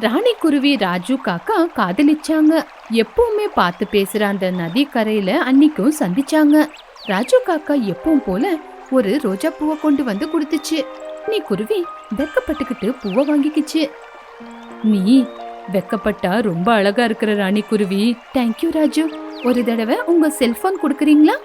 ராணி குருவி ராஜு காக்கா காதலிச்சாங்க. எப்பவுமே பார்த்து பேசுற அந்த நதி கரையில அன்னைக்கும் சந்திச்சாங்க. ராஜு காக்கா எப்பவும் போல ஒரு ரோஜா பூவை கொண்டு வந்து கொடுத்துச்சு. நீ குருவி வெக்கப்பட்டுக்கிட்டு பூவை வாங்கிக்கிச்சு. நீ வெக்கப்பட்டா ரொம்ப அழகா இருக்கிற ராணி குருவி. Thank you Raju. ஒரு தடவை உங்க செல்போன் கொடுக்குறீங்களா?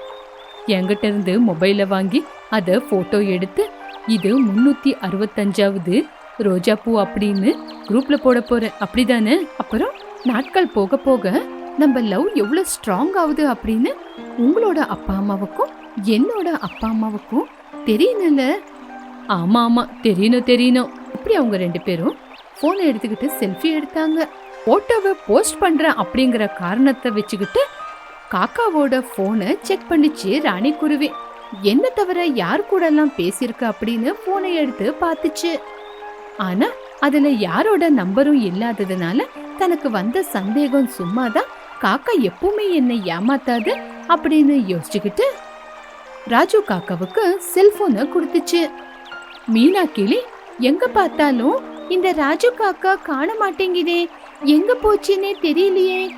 என்கிட்ட இருந்து மொபைலை வாங்கி அதை போட்டோ எடுத்து இது முன்னூத்தி அறுபத்தஞ்சாவது ரோஜா பூ அப்படின்னு குரூப்ல போட போறேன் அப்படிதானே? அப்புறம் நாட்கள் போக போக நம்ம லவ் எவ்வளோ ஸ்ட்ராங் ஆகுது அப்படின்னு உங்களோட அப்பா அம்மாவுக்கும் என்னோட அப்பா அம்மாவுக்கும் தெரியணும்ல? ஆமாம் ஆமாம் தெரியணும் தெரியணும். இப்படி அவங்க ரெண்டு பேரும் ஃபோனை எடுத்துக்கிட்டு செல்ஃபி எடுத்தாங்க. ஃபோட்டோவை போஸ்ட் பண்ணுறேன் அப்படிங்கிற காரணத்தை வச்சுக்கிட்டு காக்காவோட ஃபோனை செக் பண்ணிச்சு ராணி குருவி. என்ன தவிர யார் கூடலாம் பேசியிருக்கு பேசியிருக்க அப்படின்னு ஃபோனை எடுத்து பார்த்துச்சு. ஆனா அதுல யாரோட நம்பரும் இல்லாததுனால தனக்கு வந்த சந்தேகம் சும்மாதான் காக்கா எப்பவுமே என்னை ஏமாத்தாது அப்படின்னு யோசிச்சுக்கிட்டு ராஜு காக்காவுக்கு செல்போனை கொடுத்துச்சு. மீனா கிளி எங்க பார்த்தாலும் இந்த ராஜு காக்கா காண மாட்டேங்குதே எங்க போச்சுன்னே தெரியலையே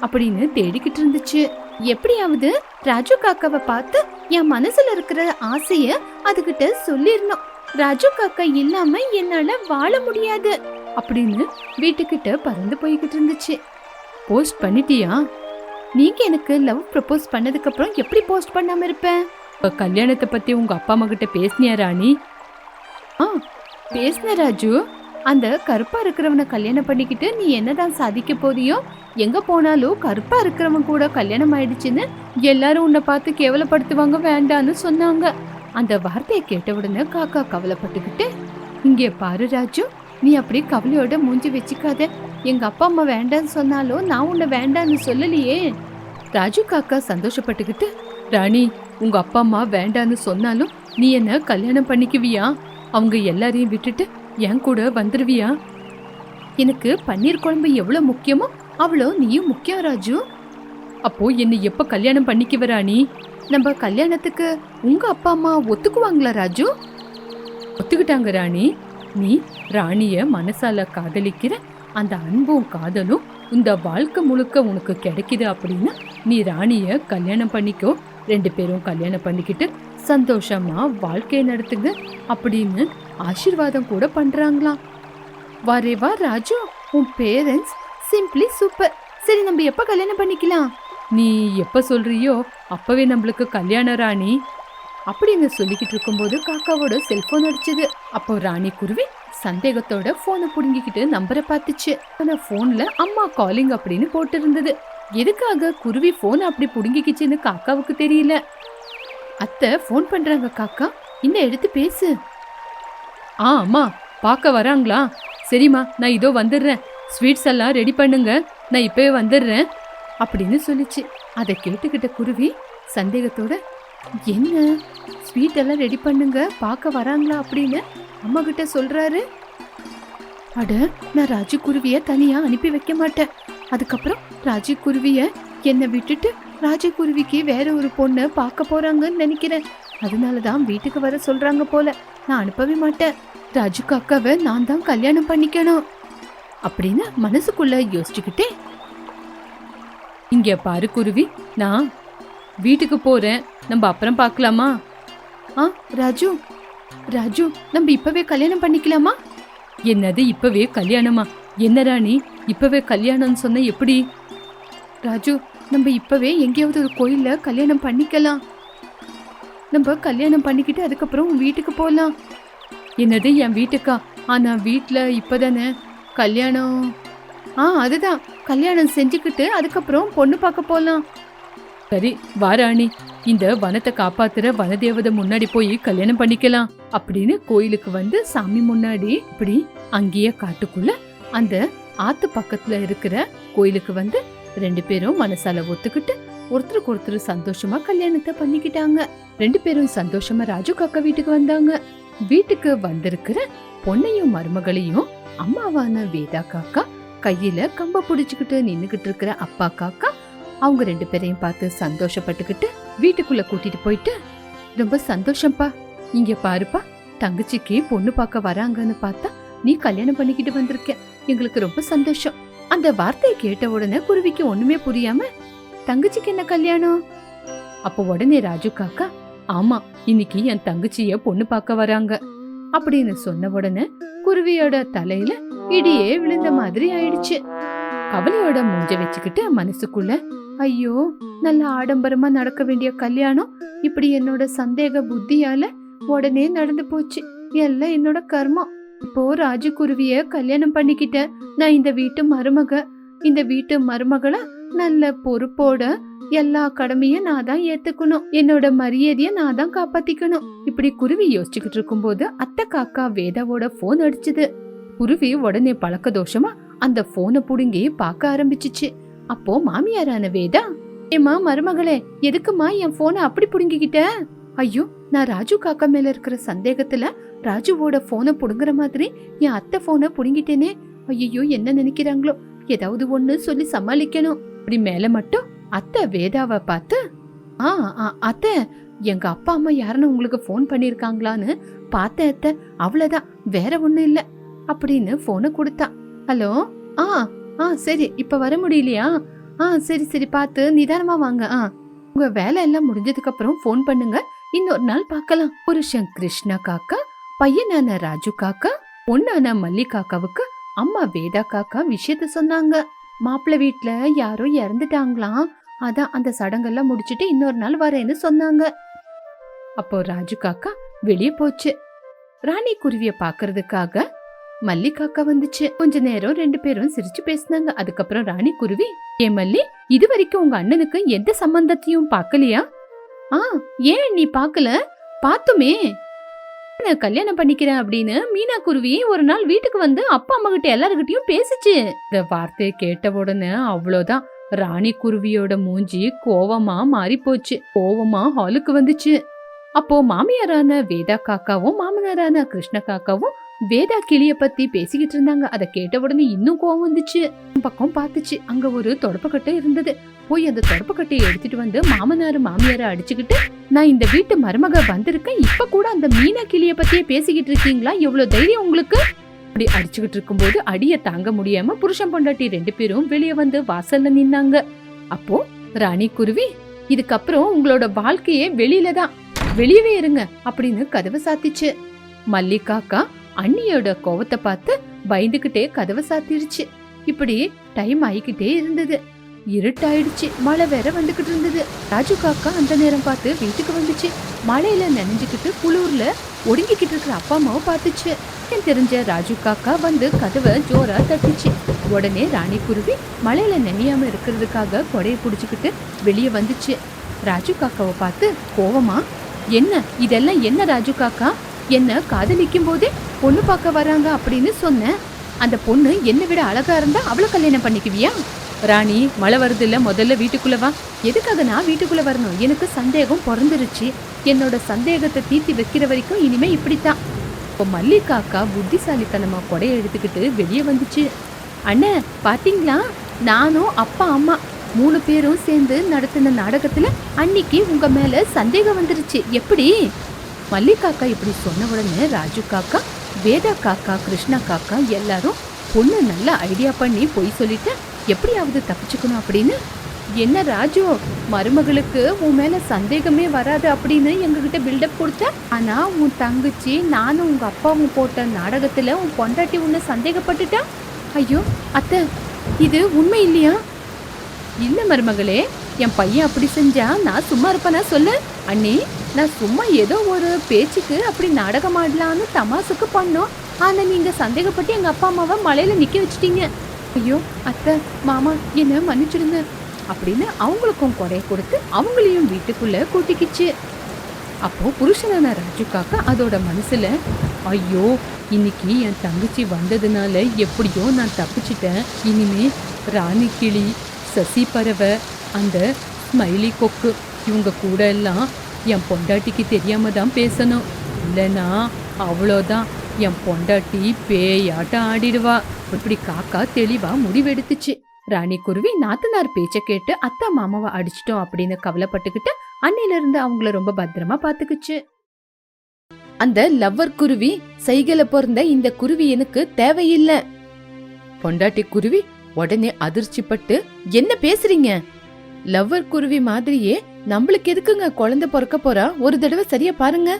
அப்படின்னு தேடிக்கிட்டு இருந்துச்சு. எப்படியாவது ராஜு காக்காவை பார்த்து என் மனசுல இருக்கிற ஆசைய அதுகிட்ட சொல்லிடணும். ராஜு காக்கா இல்லாம என்னால வாழ முடியாது அப்படின்னு வீட்டுக்கிட்ட பறந்து போய்கிட்டு இருந்துச்சு. போஸ்ட் பண்ணிட்டியா? நீங்க எனக்கு லவ் ப்ரப்போஸ் பண்ணதுக்கு அப்புறம் எப்படி போஸ்ட் பண்ணாம இருப்பேன் இப்ப கல்யாணத்தை பத்தி உங்க அப்பா அம்மா கிட்ட பேசினியா ராணி? ஆ பேசின ராஜு அந்த கருப்பா இருக்கிறவனை கல்யாணம் பண்ணிக்கிட்டு நீ என்னதான் சாதிக்க போறியோ எங்க போனாலும் கருப்பா இருக்கிறவன் கூட கல்யாணம் ஆயிடுச்சுன்னு எல்லாரும் உன்னை பார்த்து கேவலப்படுத்துவாங்க வேண்டான்னு சொன்னாங்க. அந்த வார்த்தையை கேட்ட உடனே காக்கா கவலைப்பட்டுக்கிட்டு இங்கே பாரு ராஜு நீ அப்படி கவலையோட மூஞ்சி வச்சுக்காத. எங்க அப்பா அம்மா வேண்டான்னு சொன்னாலும் நான் உன்னை வேண்டான்னு சொல்லலையே. ராஜு காக்கா சந்தோஷப்பட்டுக்கிட்டு ராணி உங்க அப்பா அம்மா வேண்டான்னு சொன்னாலும் நீ என்ன கல்யாணம் பண்ணிக்குவியா? அவங்க எல்லாரையும் விட்டுட்டு என் கூட வந்துருவியா? எனக்கு பன்னீர் குழம்பு எவ்வளோ முக்கியமோ அவ்வளோ நீயும் முக்கியம் ராஜு. அப்போ என்னை எப்போ கல்யாணம் பண்ணிக்குவ ராணி? நம்ம கல்யாணத்துக்கு உங்க அப்பா அம்மா ஒத்துக்குவாங்களா ராஜு? ஒத்துக்கிட்டாங்க ராணி. நீ ராணிய மனசால காதலிக்கிற அந்த அன்பும் காதலும் இந்த வாழ்க்கை முழுக்க உனக்கு கிடைக்குது அப்படின்னா நீ ராணிய கல்யாணம் பண்ணிக்கோ. ரெண்டு பேரும் கல்யாணம் பண்ணிக்கிட்டு சந்தோஷமா வாழ்க்கையை நடத்துங்க அப்படின்னு ஆசீர்வாதம் கூட பண்றாங்களாம். வரேவா ராஜு? உன் பேரண்ட்ஸ் சிம்பிளி சூப்பர் சரி நம்ம எப்போ கல்யாணம் பண்ணிக்கலாம்? நீ எப்போ சொல்றியோ அப்பவே நம்மளுக்கு கல்யாணம் ராணி. அப்படின்னு சொல்லிக்கிட்டு இருக்கும்போது காக்காவோட செல்போன் அடிச்சது. அப்போ ராணி குருவி சந்தேகத்தோட போனை புடுங்கிக்கிட்டு நம்பரை பார்த்துச்சு. ஆனா போன்ல அம்மா காலிங் அப்படின்னு போட்டிருந்தது. எதுக்காக குருவி போன் அப்படி புடுங்கிக்கிச்சுன்னு காக்காவுக்கு தெரியல. அத்தை ஃபோன் பண்றாங்க காக்கா. இன்னும் எடுத்து பேசு. ஆ அம்மா பார்க்க வராங்களா? சரிம்மா நான் இதோ வந்துடுறேன். ஸ்வீட்ஸ் எல்லாம் ரெடி பண்ணுங்க. நான் இப்பவே வந்துடுறேன். அப்படின்னு சொல்லிச்சு. அதை கேட்டுக்கிட்ட குருவி சந்தேகத்தோட என்ன? ஸ்வீட் எல்லாம் ரெடி பண்ணுங்க பார்க்க வராங்களா? அப்படின்னு அம்மா கிட்ட சொல்றாரு. அட நான் ராஜி குருவிய தனியா அனுப்பி வைக்க மாட்டேன். அதுக்கப்புறம் ராஜி குருவிய என்னை விட்டுட்டு ராஜகுருவிக்கு வேற ஒரு பொண்ணை பார்க்க போறாங்கன்னு நினைக்கிறேன். அதனால தான் வீட்டுக்கு வர சொல்றாங்க போல. நான் அனுப்பவே மாட்டேன். ராஜுக்கு அக்காவை நான் தான் கல்யாணம் பண்ணிக்கணும். அப்படின்னு மனசுக்குள்ள யோசிச்சுக்கிட்டே இங்கே பாரு குருவி. நான் வீட்டுக்கு போகிறேன் நம்ம அப்புறம் பார்க்கலாமா? ஆ ராஜு ராஜு நம்ம இப்போவே கல்யாணம் பண்ணிக்கலாமா? என்னது இப்போவே கல்யாணமா? என்ன ராணி இப்போவே கல்யாணம்னு சொன்ன எப்படி? ராஜு நம்ம இப்போவே எங்கேயாவது ஒரு கோயிலில் கல்யாணம் பண்ணிக்கலாம். நம்ம கல்யாணம் பண்ணிக்கிட்டு அதுக்கப்புறம் உன் வீட்டுக்கு போகலாம் என்னது என் வீட்டுக்கா? ஆனால் வீட்டில் இப்போ தானே கல்யாணம்? ஆ அதுதான். கல்யாணம் செஞ்சுக்கிட்டு அதுக்கப்புறம் பொண்ணு பார்க்க போகலாம் சரி வாராணி இந்த வனத்தை காப்பாத்துற வனதேவதை முன்னாடி போய் கல்யாணம் பண்ணிக்கலாம். அப்படின்னு கோயிலுக்கு வந்து சாமி முன்னாடி இப்படி அங்கேயே காட்டுக்குள்ள அந்த ஆத்து பக்கத்துல இருக்கிற கோயிலுக்கு வந்து ரெண்டு பேரும் மனசால ஒத்துக்கிட்டு ஒருத்தருக்கு ஒருத்தர் சந்தோஷமா கல்யாணத்தை பண்ணிக்கிட்டாங்க. ரெண்டு பேரும் சந்தோஷமா ராஜு காக்கா வீட்டுக்கு வந்தாங்க. வீட்டுக்கு வந்திருக்கிற பொண்ணையும் மருமகளையும் அம்மாவான வேதா காக்கா கையில கம்ப புடிச்சுக்கிட்டு நின்னுகிட்டு இருக்கிற அப்பா காக்கா அவங்க ரெண்டு பேரையும் பார்த்து சந்தோஷப்பட்டுக்கிட்டு வீட்டுக்குள்ள கூட்டிட்டு போயிட்டு ரொம்ப சந்தோஷம்ப்பா இங்க பாருப்பா தங்கச்சிக்கு பொண்ணு பார்க்க வராங்கன்னு பார்த்தா நீ கல்யாணம் பண்ணிக்கிட்டு வந்திருக்க. எங்களுக்கு ரொம்ப சந்தோஷம். அந்த வார்த்தையை கேட்ட உடனே குருவிக்கு ஒண்ணுமே புரியாம தங்கச்சிக்கு என்ன கல்யாணம்? அப்போ உடனே ராஜு காக்கா ஆமா இன்னைக்கு என் தங்கச்சிய பொண்ணு பார்க்க வராங்க. அப்படின்னு சொன்ன உடனே குருவியோட தலையில இடியே விழுந்த மாதிரி ஆயிடுச்சு. கவலையோட மூஞ்ச வச்சுக்கிட்டு மனசுக்குள்ள ஐயோ நல்ல ஆடம்பரமா நடக்க வேண்டிய கல்யாணம் இப்படி என்னோட சந்தேக புத்தியால உடனே நடந்து போச்சு. எல்லாம் என்னோட கர்மம். இப்போ ராஜகுருவிய கல்யாணம் பண்ணிக்கிட்டேன் நான் இந்த வீட்டு மருமக இந்த வீட்டு மருமகளை நல்ல பொறுப்போட எல்லா கடமையும் நான் தான் ஏத்துக்கணும். என்னோட மரியாதையை நான் தான் காப்பாத்திக்கணும். இப்படி குருவி யோசிச்சுக்கிட்டு இருக்கும்போது அத்தை காக்கா வேதாவோட போன் அடிச்சது. குருவி உடனே பழக்க தோஷமா அந்த போனை புடுங்கி பார்க்க ஆரம்பிச்சுச்சு. அப்போ மாமியாரான வேதா ஏமா மருமகளே எதுக்குமா என் போனை அப்படி புடுங்கிக்கிட்ட? ஐயோ நான் ராஜு காக்கா மேல இருக்கிற சந்தேகத்துல ராஜுவோட போனை புடுங்குற மாதிரி என் அத்தை போனை புடுங்கிட்டேனே. ஐயோ என்ன நினைக்கிறாங்களோ? ஏதாவது ஒண்ணு சொல்லி சமாளிக்கணும். அப்படி மேல மட்டும் அத்தை வேதாவை பார்த்து ஆ ஆ, அத்தை எங்க அப்பா அம்மா யாருன்னு உங்களுக்கு ஃபோன் பண்ணியிருக்காங்களான்னு பார்த்தேன் அத்தை. அவ்வளோதான் வேற ஒன்றும் இல்லை. அப்படின்னு ஃபோனை கொடுத்தா. ஹலோ ஆ ஆ சரி இப்போ வர முடியலையா? ஆ சரி சரி பார்த்து நிதானமாக வாங்க ஆ. உங்கள் வேலை எல்லாம் முடிஞ்சதுக்கப்புறம் ஃபோன் பண்ணுங்க. இன்னொரு நாள் பார்க்கலாம். புருஷன் கிருஷ்ணா காக்கா பையனான ராஜு காக்கா பொண்ணான மல்லி காக்காவுக்கு அம்மா வேதா காக்கா விஷயத்த சொன்னாங்க. மாப்பிள்ளை வீட்டில் யாரோ இறந்துட்டாங்களாம். அதான் அந்த சடங்கெல்லாம் முடிச்சுட்டு இன்னொரு நாள் வரேன்னு சொன்னாங்க. அப்போ ராஜு காக்கா வெளியே போச்சு. ராணி குருவிய பாக்குறதுக்காக மல்லி காக்கா வந்துச்சு. கொஞ்ச நேரம் ரெண்டு பேரும் சிரிச்சு பேசினாங்க. அதுக்கப்புறம் ராணி குருவி ஏ மல்லி இது வரைக்கும் உங்க அண்ணனுக்கு எந்த சம்பந்தத்தையும் பார்க்கலையா? ஆ ஏன் நீ பார்க்கல? பார்த்துமே நான் கல்யாணம் பண்ணிக்கிறேன் அப்படின்னு மீனா குருவி ஒரு நாள் வீட்டுக்கு வந்து அப்பா அம்மா கிட்ட எல்லாருக்கிட்டையும் பேசிச்சு. இந்த வார்த்தையை கேட்ட உடனே அவ்வளோதான். ராணி குருவியோட மூஞ்சி கோவமா மாறி போச்சு கோவமா ஹாலுக்கு வந்துச்சு. அப்போ மாமியாரான வேதா காக்காவும் மாமனாரான கிருஷ்ண காக்காவும் வேதா கிளிய பத்தி பேசிக்கிட்டு இருந்தாங்க. அதை கேட்ட உடனே இன்னும் கோவம் வந்துச்சு. பக்கம் பார்த்துச்சு. அங்க ஒரு தொடப்பக்கட்டை இருந்தது. போய் அந்த தொடப்பக்கட்டையை எடுத்துட்டு வந்து மாமனார் மாமியார அடிச்சுக்கிட்டு நான் இந்த வீட்டு மருமக வந்திருக்கேன். இப்ப கூட அந்த மீனா கிளிய பத்தியே பேசிக்கிட்டு இருக்கீங்களா? எவ்வளவு தைரியம் உங்களுக்கு? அப்படி அடிச்சுக்கிட்டு இருக்கும்போது அடிய தாங்க முடியாம புருஷன் பொண்டாட்டி ரெண்டு பேரும் வெளியே வந்து வாசல்ல நின்னாங்க. அப்போ ராணி குருவி இதுக்கப்புறம் உங்களோட வாழ்க்கையே வெளியில தான். வெளியவே இருங்க அப்படின்னு கதவை சாத்திச்சு. மல்லிகாக்கா அண்ணியோட கோவத்தை பார்த்து பயந்துகிட்டே கதவை சாத்திருச்சு. இப்படி டைம் ஆயிக்கிட்டே இருந்தது. இருட்டாயிடுச்சு. மழை வேற வந்துகிட்டு இருந்தது. ராஜு காக்கா அந்த நேரம் பார்த்து வீட்டுக்கு வந்துச்சு. மழையில நனைஞ்சுக்கிட்டு குளூர்ல ஒடுங்கிக்கிட்டு இருக்கிற அப்பா அம்மாவை பார்த்துச்சு. என் தெரிஞ்ச ராஜு காக்கா வந்து கதவை ஜோரா தட்டுச்சு. உடனே ராணி குருவி மழையில நனையாம இருக்கிறதுக்காக கொடையை பிடிச்சிக்கிட்டு வெளியே வந்துச்சு. ராஜு காக்காவை பார்த்து கோவமா? என்ன? இதெல்லாம் என்ன ராஜு காக்கா? என்ன காதலிக்கும் போதே பொண்ணு பார்க்க வராங்க அப்படின்னு சொன்னேன் அந்த பொண்ணு என்னை விட அழகா இருந்தா அவளை கல்யாணம் பண்ணிக்குவியா? ராணி மழை வருது இல்லை முதல்ல வீட்டுக்குள்ள வா. எதுக்காக நான் வீட்டுக்குள்ளே வரணும்? எனக்கு சந்தேகம் பிறந்துருச்சு. என்னோட சந்தேகத்தை தீர்த்தி வைக்கிற வரைக்கும் இனிமே இப்படித்தான். இப்போ மல்லிகாக்கா புத்திசாலித்தனமாக கொடையை எடுத்துக்கிட்டு வெளியே வந்துச்சு. அண்ணே பார்த்தீங்களா நானும் அப்பா அம்மா மூணு பேரும் சேர்ந்து நடத்தின நாடகத்தில் அன்னைக்கு உங்கள் மேலே சந்தேகம் வந்துருச்சு. எப்படி? மல்லிகாக்கா இப்படி சொன்ன உடனே ராஜு காக்கா வேதா காக்கா கிருஷ்ணா காக்கா எல்லாரும் பொண்ணு நல்லா ஐடியா பண்ணி பொய் சொல்லிட்டு எப்படியாவது தப்பிச்சுக்கணும் அப்படின்னு. என்ன ராஜு? மருமகளுக்கு உன் மேல சந்தேகமே வராது அப்படின்னு எங்ககிட்ட பில்டப் கொடுத்த? ஆனா உன் தங்கச்சி நானும் உங்க அப்பாவும் போட்ட நாடகத்துல உன் பொண்டாட்டி உன்னை சந்தேகப்பட்டுட்டா? ஐயோ அத்தை இது உண்மை இல்லையா? இல்லை மருமகளே என் பையன் அப்படி செஞ்சா நான் சும்மா இருப்பேனா சொல்லு? அண்ணி நான் சும்மா ஏதோ ஒரு பேச்சுக்கு அப்படி நாடகம் ஆடலான்னு தமாசுக்கு பண்ணோம். ஆனால் நீங்கள் சந்தேகப்பட்டு எங்கள் அப்பா அம்மாவை மலையில் நிற்க வச்சிட்டீங்க. ஐயோ அத்தை மாமா என்ன மன்னிச்சிடுங்க. அப்படின்னு அவங்களுக்கும் குறைய கொடுத்து அவங்களையும் வீட்டுக்குள்ளே கூட்டிக்கிச்சு. அப்போது புருஷனான ராஜு காக்கா அதோட மனசில் ஐயோ இன்னைக்கு என் தங்கச்சி வந்ததுனால எப்படியோ நான் தப்பிச்சிட்டேன். இனிமே ராணி கிளி சசி பறவை அந்த ஸ்மைலி கொக்கு இவங்க கூட எல்லாம் என் பொண்டாட்டிக்கு தெரியாம தான் பேசணும். இல்லைன்னா அவ்வளோதான். என் பொண்டாட்டி பேயாட்டம் ஆடிடுவா. இப்படி காக்கா தெளிவாக முடிவெடுத்துச்சு. ராணி குருவி நாத்தனார் பேச்சை கேட்டு அத்தா மாமாவை அடிச்சிட்டோம் அப்படின்னு கவலைப்பட்டுக்கிட்டு அன்னையில இருந்து அவங்கள ரொம்ப பத்திரமா பாத்துக்குச்சு அந்த லவ்வர் குருவி சைகல பிறந்த இந்த குருவி எனக்கு தேவையில்லை. பொண்டாட்டி குருவி உடனே அதிர்ச்சிப்பட்டு என்ன பேசுறீங்க? லவ்வர் குருவி மாதிரியே நம்மளுக்கு எதுக்குங்க குழந்தை பிறக்க போறா? ஒரு தடவை சரியா பாருங்க.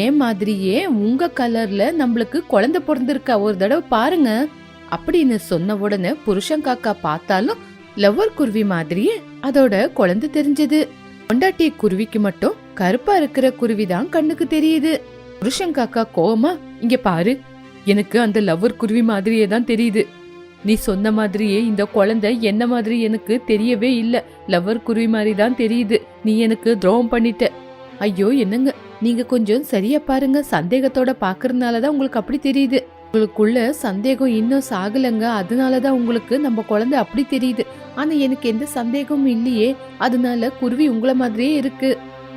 ஏன் மாதிரியே? உங்க கலர்ல நம்மளுக்கு குழந்தை பிறந்திருக்கா? ஒரு தடவை பாருங்க. அப்படின்னு சொன்ன உடனே புருஷன் காக்கா பார்த்தாலும் லவ்வர் குருவி மாதிரியே அதோட குழந்தை தெரிஞ்சது. பொண்டாட்டி குருவிக்கு மட்டும் கருப்பா இருக்கிற குருவி தான் கண்ணுக்கு தெரியுது. புருஷன் காக்கா கோவமா இங்க பாரு எனக்கு அந்த லவ்வர் குருவி மாதிரியே தான் தெரியுது. நீ சொன்ன மாதிரியே இந்த குழந்தை என்ன மாதிரி எனக்கு தெரியவே இல்ல. லவ்வர் குருவி மாதிரி தான் தெரியுது. நீ எனக்கு துரோகம் பண்ணிட்ட. ஐயோ என்னங்க? நீங்க கொஞ்சம் சரியா பாருங்க. சந்தேகத்தோட பாக்குறதுனால தான் உங்களுக்கு அப்படி தெரியுது. உங்களுக்குள்ள சந்தேகம் இன்னும் சாகலைங்க. அதனால தான் உங்களுக்கு நம்ம குழந்தை அப்படி தெரியுது. ஆனா எனக்கு எந்த சந்தேகமும் இல்லையே. அதனால குருவி உங்களை மாதிரியே இருக்கு.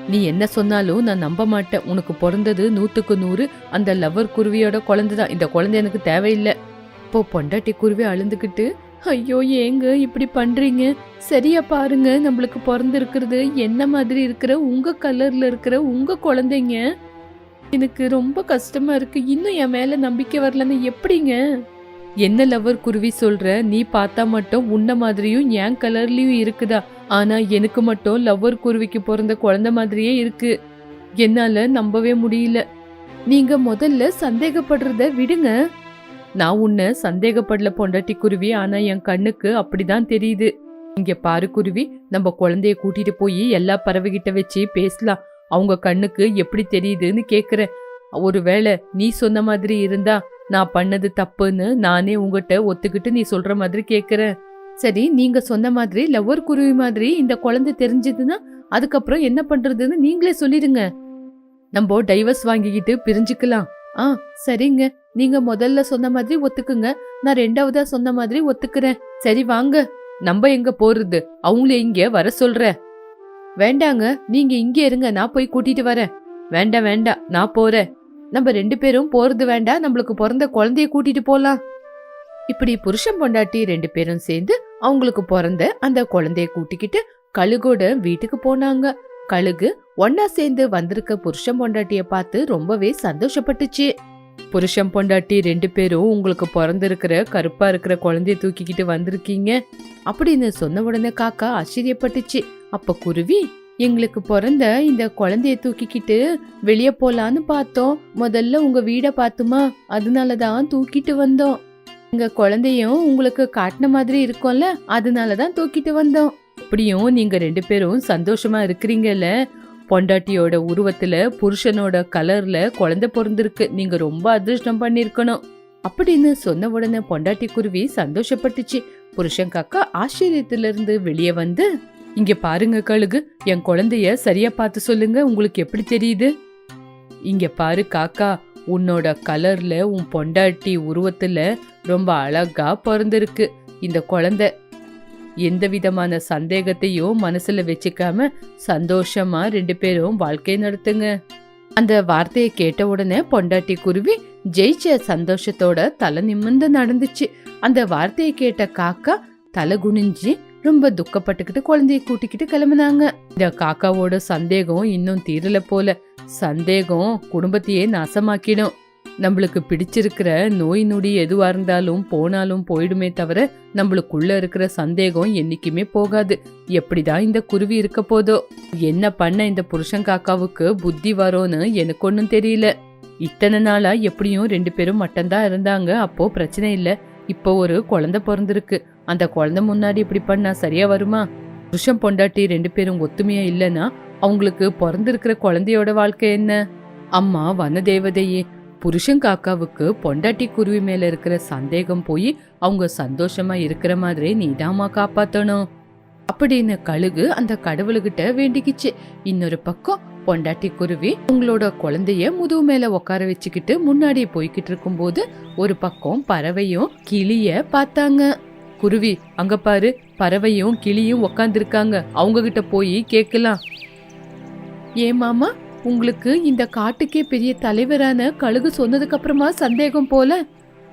நீ என்ன சொன்னாலும் நான் நம்ப மாட்டேன். உனக்கு பிறந்தது நூத்துக்கு நூறு. அந்த லவ்வர் குருவியோட குழந்தை தான் இந்த குழந்தை எனக்கு தேவையில்லை. இப்போ பொண்டாட்டி குருவி அழுந்துக்கிட்டு ஐயோ ஏங்க இப்படி பண்றீங்க? சரியா பாருங்க. நம்மளுக்கு பிறந்திருக்கிறது என்ன மாதிரி இருக்கிற உங்க கலர்ல இருக்கிற உங்க குழந்தைங்க. எனக்கு ரொம்ப கஷ்டமா இருக்கு. இன்னும் என் மேல நம்பிக்கை வரலன்னு எப்படிங்க? என்ன லவர் குருவி சொல்ற? நீ பார்த்தா மட்டும் உன்ன மாதிரியும் என் கலர்லயும் இருக்குதா? ஆனா எனக்கு மட்டும் லவ்வர் குருவிக்கு பிறந்த குழந்தை மாதிரியே இருக்கு. என்னால நம்பவே முடியல. நீங்க முதல்ல சந்தேகப்படுறத விடுங்க. நான் உன்னை சந்தேகப்படல பொண்டாட்டி குருவி. ஆனா என் கண்ணுக்கு அப்படிதான் தெரியுது. இங்க பாரு குருவி நம்ம குழந்தைய கூட்டிட்டு போய் எல்லா பறவைகிட்ட வச்சு பேசலாம். அவங்க கண்ணுக்கு எப்படி தெரியுதுன்னு கேக்குறேன். ஒருவேளை நீ சொன்ன மாதிரி இருந்தா நான் பண்ணது தப்புன்னு நானே உங்ககிட்ட ஒத்துக்கிட்டு நீ சொல்ற மாதிரி கேக்குறேன். சரி நீங்க சொன்ன மாதிரி லவ்வர் குருவி மாதிரி இந்த குழந்தை தெரிஞ்சதுன்னா அதுக்கப்புறம் என்ன பண்றதுன்னு நீங்களே சொல்லிடுங்க. நம்ம டைவர்ஸ் வாங்கிக்கிட்டு பிரிஞ்சுக்கலாம். ஆ சரிங்க. நீங்க முதல்ல சொன்ன மாதிரி ஒத்துக்குங்க. நான் ரெண்டாவதா சொன்ன மாதிரி ஒத்துக்கிறேன். சரி வாங்க. நம்ம எங்க போறது? அவங்கள இங்க வர சொல்றேன். வேண்டாங்க நீங்க இங்க இருங்க நான் போய் கூட்டிட்டு வரேன். வேண்டாம் வேண்டாம் நான் போறேன். நம்ம ரெண்டு பேரும் போறது வேண்டாம் நம்மளுக்கு பிறந்த குழந்தைய கூட்டிட்டு போலாம். இப்படி புருஷன் பொண்டாட்டி ரெண்டு பேரும் சேர்ந்து அவங்களுக்கு பிறந்த அந்த குழந்தைய கூட்டிக்கிட்டு கழுகோட வீட்டுக்கு போனாங்க. கழுகு ஒன்னா சேர்ந்து வந்திருக்க புருஷன் பொண்டாட்டிய பார்த்து ரொம்பவே சந்தோஷப்பட்டுச்சு. புருஷன் பொண்டாட்டி ரெண்டு பேரும் உங்களுக்கு பிறந்திருக்கிற கருப்பா இருக்கிற குழந்தைய தூக்கிக்கிட்டு வந்திருக்கீங்க. அப்படின்னு சொன்ன உடனே காக்கா ஆச்சரியப்பட்டுச்சு. அப்ப குருவி எங்களுக்கு பிறந்த இந்த குழந்தைய தூக்கிக்கிட்டு வெளியே போலான்னு பார்த்தோம். முதல்ல உங்க வீட பார்த்துமா அதனாலதான் தூக்கிட்டு வந்தோம். எங்க குழந்தையும் உங்களுக்கு காட்டின மாதிரி இருக்கும்ல அதனாலதான் தூக்கிட்டு வந்தோம். அப்படியும் நீங்க ரெண்டு பேரும் சந்தோஷமா இருக்கிறீங்கல்ல பொண்டாட்டியோட உருவத்துல புருஷனோட கலர்ல குழந்தை பிறந்திருக்கு. நீங்க ரொம்ப அதிர்ஷ்டம் பண்ணிருக்கணும். அப்படின்னு சொன்ன உடனே பொண்டாட்டி குருவி சந்தோஷப்பட்டுச்சு. புருஷன் காக்கா ஆச்சரியத்திலிருந்து வெளியே வந்து இங்க பாருங்க கழுகு என் குழந்தைய சரியா பார்த்து சொல்லுங்க உங்களுக்கு எப்படி தெரியுது? இங்க பாரு காக்கா உன்னோட கலர்ல உன் பொண்டாட்டி உருவத்துல ரொம்ப அழகா பிறந்திருக்கு. இந்த குழந்தை எந்த விதமான சந்தேகத்தையும் மனசுல வச்சுக்காம சந்தோஷமா ரெண்டு பேரும் வாழ்க்கை நடத்துங்க. அந்த வார்த்தையை கேட்ட உடனே பொண்டாட்டி குருவி ஜெயிச்ச சந்தோஷத்தோட தலை நிமிர்ந்து நடந்துச்சு. அந்த வார்த்தையை கேட்ட காக்கா தலை குனிஞ்சு ரொம்ப துக்கப்பட்டுக்கிட்டு குழந்தைய கூட்டிக்கிட்டு கிளம்புனாங்க. இந்த காக்காவோட சந்தேகம் இன்னும் தீரல போல. சந்தேகம் குடும்பத்தையே நாசமாக்கிடும். நம்மளுக்கு பிடிச்சிருக்கிற நோய் நொடி எதுவாக இருந்தாலும் போனாலும் போயிடுமே தவிர நம்மளுக்குள்ள இருக்கிற சந்தேகம் என்னைக்குமே போகாது. எப்படிதான் இந்த குருவி இருக்க போதோ. என்ன பண்ண இந்த புருஷன் காக்காவுக்கு புத்தி வரும்னு எனக்கு ஒன்றும் தெரியல. இத்தனை நாளா எப்படியும் ரெண்டு பேரும் மட்டும்தான் இருந்தாங்க. அப்போ பிரச்சனை இல்லை. இப்போ ஒரு குழந்தை பிறந்திருக்கு. அந்த குழந்தை முன்னாடி இப்படி பண்ணா சரியா வருமா? புருஷன் பொண்டாட்டி ரெண்டு பேரும் ஒத்துமையா இல்லைன்னா அவங்களுக்கு பிறந்திருக்கிற குழந்தையோட வாழ்க்கை என்ன? அம்மா வனதேவதையே புருஷன் காக்காவுக்கு பொண்டாட்டி குருவி மேல இருக்கிற சந்தேகம் போய் அவங்க சந்தோஷமா இருக்கிற மாதிரி நீதாம்மா காப்பாத்தணும். அப்படின்னு கழுகு அந்த கடவுள்கிட்ட வேண்டிக்கிச்சு. இன்னொரு பக்கம் பொண்டாட்டி குருவி உங்களோட குழந்தைய முதுகு மேல உட்கார வச்சுக்கிட்டு முன்னாடி போய்கிட்டு இருக்கும்போது ஒரு பக்கம் பறவையும் கிளிய பார்த்தாங்க. குருவி அங்க பாரு பறவையும் கிளியும் உக்காந்துருக்காங்க. அவங்க கிட்ட போய் கேக்கலாம். ஏ மாமா? உங்களுக்கு இந்த காட்டுக்கே பெரிய தலைவரான கழுகு சொன்னதுக்கு அப்புறமா சந்தேகம் போல?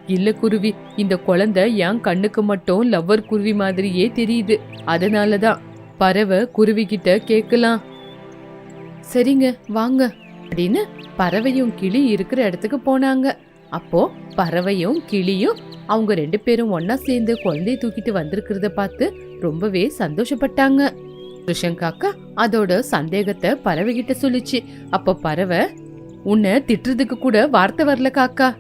இல்ல குருவி இந்த குழந்தை என் கண்ணுக்கு மட்டும் லவ்வர் குருவி மாதிரியே தெரியுது. அதனாலதான். பறவை குருவி கிட்ட கேக்கலாம் சரிங்க வாங்க. அப்படின்னு பறவையும் கிளி இருக்கிற இடத்துக்கு போனாங்க. அப்போ பறவையும் கிளியும் அவங்க ரெண்டு பேரும் ஒன்னா சேர்ந்து குழந்தைய தூக்கிட்டு வந்திருக்கிறத பார்த்து ரொம்பவே சந்தோஷப்பட்டாங்க. சுஷங்காக்கா காக்கா அதோட சந்தேகத்தை பறவைகிட்ட சொல்லிச்சு. சொல்லுச்சு அப்ப பறவை உன்னை திட்டுறதுக்கு கூட வார்த்தை வரல காக்கா.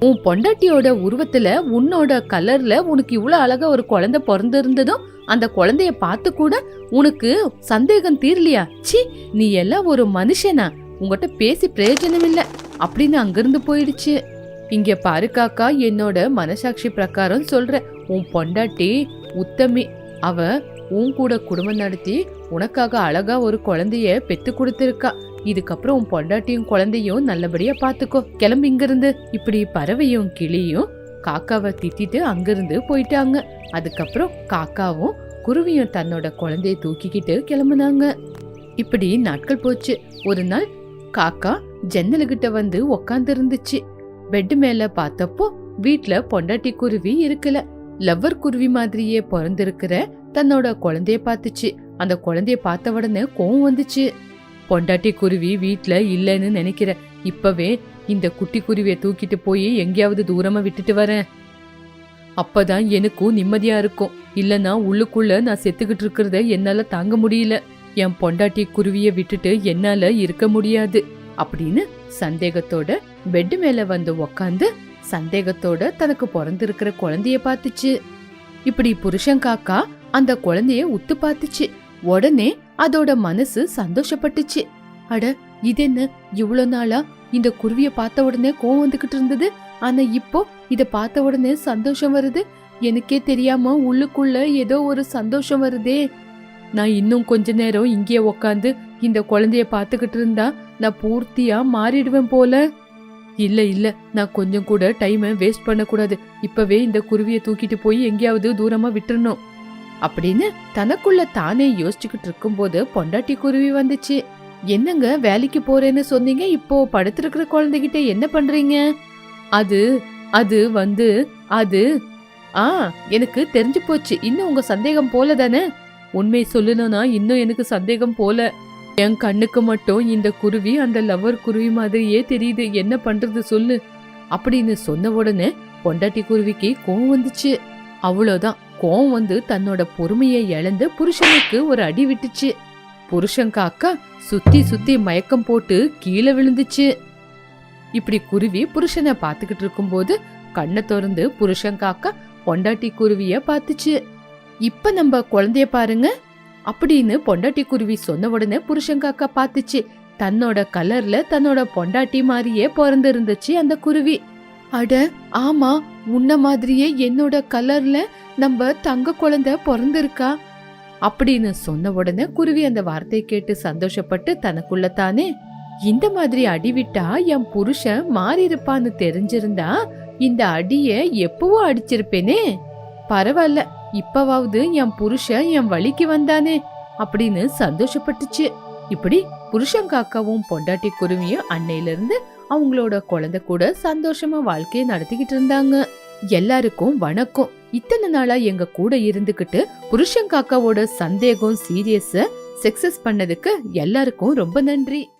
உன் பொண்டாட்டியோட உருவத்துல உன்னோட கலர்ல உனக்கு இவ்வளவு அழகா ஒரு குழந்தை பிறந்திருந்ததும் அந்த குழந்தைய பார்த்து கூட உனக்கு சந்தேகம் தீரலையா? சி நீ எல்லாம் ஒரு மனுஷனா. உங்ககிட்ட பேசி பிரயோஜனம் இல்ல அப்படின்னு அங்கிருந்து போயிடுச்சு. இங்க பாரு காக்கா என்னோட மனசாட்சி பிரகாரம் சொல்ற உன் பொண்டாட்டி உத்தமி. அவ உன் கூட குடும்பம் நடத்தி உனக்காக அழகா ஒரு குழந்தைய பெத்து கொடுத்துருக்கா. இதுக்கப்புறம் உன் பொண்டாட்டியும் குழந்தையும் நல்லபடியா பாத்துக்கோ. கிளம்பி இங்கிருந்து. இப்படி பறவையும் கிளியும் காக்காவை திட்டிட்டு அங்கிருந்து போயிட்டாங்க. அதுக்கப்புறம் காக்காவும் குருவியும் தன்னோட குழந்தைய தூக்கிக்கிட்டு கிளம்புனாங்க. இப்படி நாட்கள் போச்சு. ஒரு நாள் காக்கா ஜன்னலுகிட்ட வந்து உக்காந்து இருந்துச்சு பெட் மேல பார்த்தப்போ வீட்ல பொண்டாட்டி குருவி இருக்கல. லவ்வர் குருவி மாதிரியே பிறந்திருக்கிற தன்னோட குழந்தைய பார்த்துச்சு. அந்த குழந்தைய பார்த்த உடனே கோவம் வந்துச்சு. பொண்டாட்டி குருவி வீட்ல இல்லைன்னு நினைக்கிற. இப்பவே இந்த குட்டி குருவியை தூக்கிட்டு போய் எங்கேயாவது தூரமா விட்டுட்டு வரேன். அப்பதான் எனக்கும் நிம்மதியா இருக்கும். இல்லனா உள்ளுக்குள்ள நான் செத்துக்கிட்டு இருக்கிறத என்னால தாங்க முடியல. என் பொண்டாட்டி குருவிய விட்டுட்டு என்னால இருக்க முடியாது. அப்படின்னு சந்தேகத்தோட பெட் மேல வந்து உக்காந்து சந்தேகத்தோட தனக்கு பிறந்திருக்கிற குழந்தைய பார்த்துச்சு. இப்படி புருஷன் காக்கா அந்த குழந்தைய உத்து பார்த்துச்சு. உடனே அதோட மனசு சந்தோஷப்பட்டுச்சு. அட இது என்ன? இவ்வளவு நாளா? இந்த குருவிய பார்த்த உடனே கோவம் வந்துகிட்டு இருந்தது. ஆனா இப்போ இத பார்த்த உடனே சந்தோஷம் வருது. எனக்கே தெரியாம உள்ளுக்குள்ள ஏதோ ஒரு சந்தோஷம் வருதே. நான் இன்னும் கொஞ்ச நேரம் இங்கே உக்காந்து இந்த குழந்தைய பார்த்துக்கிட்டு இருந்தா நான் பூர்த்தியா மாறிடுவேன் போல. இல்ல இல்ல. நான் கொஞ்சம் கூட டைமை வேஸ்ட் பண்ணக்கூடாது. இப்பவே இந்த குருவியை தூக்கிட்டு போய் எங்கேயாவது தூரமா விட்டுறணும். அப்படின்னு தனக்குள்ள தானே யோசிச்சுக்கிட்டு இருக்கும்போது பொண்டாட்டி குருவி வந்துச்சு. என்னங்க வேலைக்கு போறேன்னு சொன்னீங்க இப்போ படுத்திருக்கிற குழந்தைகிட்ட என்ன பண்றீங்க? அது அது வந்து அது. ஆ எனக்கு தெரிஞ்சு போச்சு இன்னும் உங்க சந்தேகம் போல தானே? உண்மை சொல்லணும்னா இன்னும் எனக்கு சந்தேகம் போல. என் கண்ணுக்கு மட்டும் இந்த குருவி அந்த லவர் குருவி மாதிரியே தெரியுது என்ன பண்றது சொல்லு. அப்படின்னு சொன்ன உடனே பொண்டாட்டி குருவிக்கு கோவம் வந்துச்சு. அவ்வளோதான் கோவம் வந்து தன்னோட பொறுமையை இழந்து புருஷனுக்கு ஒரு அடி விட்டுச்சு. புருஷன் காக்கா சுத்தி சுத்தி மயக்கம் போட்டு கீழே விழுந்துச்சு. இப்படி குருவி புருஷனை பார்த்துக்கிட்டு இருக்கும்போது கண்ணை திறந்து புருஷன் காக்கா பொண்டாட்டி குருவிய பார்த்துச்சு. இப்ப நம்ம குழந்தைய பாருங்க அப்படின்னு பொண்டாட்டி குருவி சொன்ன உடனே புருஷன் காக்கா பார்த்துச்சு. தன்னோட கலர்ல தன்னோட பொண்டாட்டி மாதிரியே பிறந்து இருந்துச்சு அந்த குருவி. அட ஆமா உன்ன மாதிரியே என்னோட கலர்ல நம்ம தங்க குழந்தை பிறந்திருக்கா? அப்படின்னு சொன்ன உடனே குருவி அந்த வார்த்தையை கேட்டு சந்தோஷப்பட்டு தனக்குள்ள தானே இந்த மாதிரி அடி விட்டா என் புருஷன் மாறி இருப்பான்னு தெரிஞ்சிருந்தா இந்த அடிய எப்பவோ அடிச்சிருப்பேனே. பரவாயில்ல இப்பவாவது என் புருஷன் என் வழிக்கு வந்தானே அப்படின்னு சந்தோஷப்பட்டுச்சு. இப்படி புருஷன் காக்காவும் பொண்டாட்டி குருவியும் அன்னையில இருந்து அவங்களோட குழந்தை கூட சந்தோஷமா வாழ்க்கையை நடத்திக்கிட்டு இருந்தாங்க. எல்லாருக்கும் வணக்கம். இத்தனை நாளா எங்க கூட இருந்துகிட்டு புருஷன் காக்காவோட சந்தேகம் சீரியஸ சக்சஸ் பண்ணதுக்கு எல்லாருக்கும் ரொம்ப நன்றி.